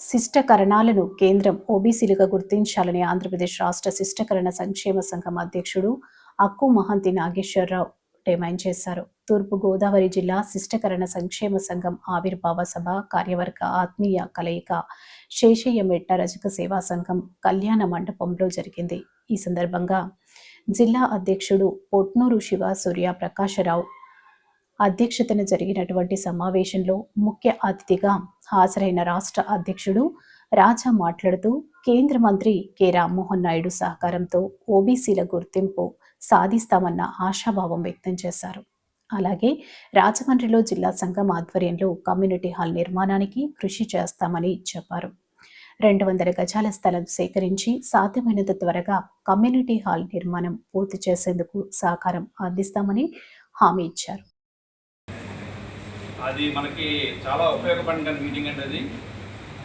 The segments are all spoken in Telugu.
శిష్టకరణాలను కేంద్రం ఓబీసీలుగా గుర్తించాలని ఆంధ్రప్రదేశ్ రాష్ట్ర శిష్టకరణ సంక్షేమ సంఘం అధ్యక్షుడు అక్కు మహంతి నాగేశ్వరరావు డిమాండ్ చేశారు. తూర్పు గోదావరి జిల్లా శిష్టకరణ సంక్షేమ సంఘం ఆవిర్భావ సభ కార్యవర్గ ఆత్మీయ కలయిక శేషయ్య మెట్ట రజక సేవా సంఘం కళ్యాణ మండపంలో జరిగింది. ఈ సందర్భంగా జిల్లా అధ్యక్షుడు పొట్నూరు శివ సూర్య ప్రకాశరావు అధ్యక్షతన జరిగినటువంటి సమావేశంలో ముఖ్య అతిథిగా హాజరైన రాష్ట్ర అధ్యక్షుడు రాజా మాట్లాడుతూ కేంద్ర మంత్రి కె. రామ్మోహన్ నాయుడు సహకారంతో ఓబీసీల గుర్తింపు సాధిస్తామన్న ఆశాభావం వ్యక్తం చేశారు. అలాగే రాజమండ్రిలో జిల్లా సంఘం ఆధ్వర్యంలో కమ్యూనిటీ హాల్ నిర్మాణానికి కృషి చేస్తామని చెప్పారు. రెండు వందల గజాల స్థలం సేకరించి సాధ్యమైనంత త్వరగా కమ్యూనిటీ హాల్ నిర్మాణం పూర్తి చేసేందుకు సహకారం అందిస్తామని హామీ ఇచ్చారు. అది మనకి చాలా ఉపయోగపడిన మీటింగ్ అండి అది.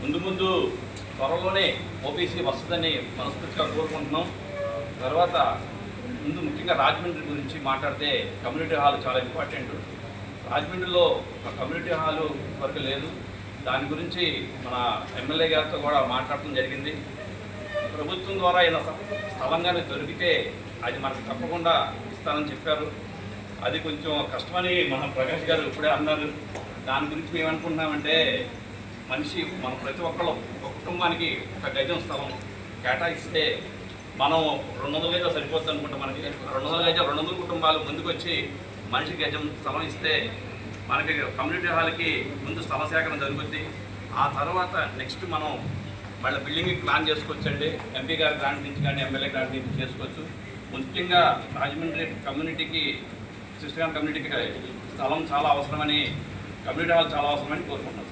ముందు ముందు త్వరలోనే ఓబీసీ వస్తుందని మనస్ఫూర్తిగా కోరుకుంటున్నాం. తర్వాత ముందు ముఖ్యంగా రాజమండ్రి గురించి మాట్లాడితే కమ్యూనిటీ హాల్ చాలా ఇంపార్టెంట్. రాజమండ్రిలో ఒక కమ్యూనిటీ హాల్ వరకు లేదు. దాని గురించి మన ఎమ్మెల్యే గారితో కూడా మాట్లాడటం జరిగింది. ప్రభుత్వం ద్వారా అయిన స్థలంగానే దొరికితే అది మనకు తప్పకుండా ఇస్తానని చెప్పారు. అది కొంచెం కష్టమని మన ప్రకాష్ గారు ఇప్పుడే అన్నారు. దాని గురించి మేము అనుకుంటున్నామంటే మనిషి మన ప్రతి ఒక్కళ్ళు ఒక కుటుంబానికి ఒక గజం స్థలం కేటాయిస్తే మనం రెండు వందల గజాలు సరిపోతుంది అనుకుంటాం. మనకి రెండు వందల గజాలు రెండు వందల కుటుంబాలు ముందుకు వచ్చి మనిషి గజం స్థలం ఇస్తే మనకి కమ్యూనిటీ హాల్కి ముందు స్థల సేకరణ జరుగుద్ది. ఆ తర్వాత నెక్స్ట్ మనం వాళ్ళ బిల్డింగ్కి ప్లాన్ చేసుకోవచ్చండి. ఎంపీ గారి గ్రాంట్ నుంచి కానీ ఎమ్మెల్యే గ్రాంట్ నుంచి చేసుకోవచ్చు. ముఖ్యంగా రాజమండ్రి కమ్యూనిటీకి సిస్టర్ కమ్యూనిటీకి స్థలం చాలా అవసరమని కమ్యూనిటీ హాల్ చాలా అవసరమని కోరుకుంటున్నాం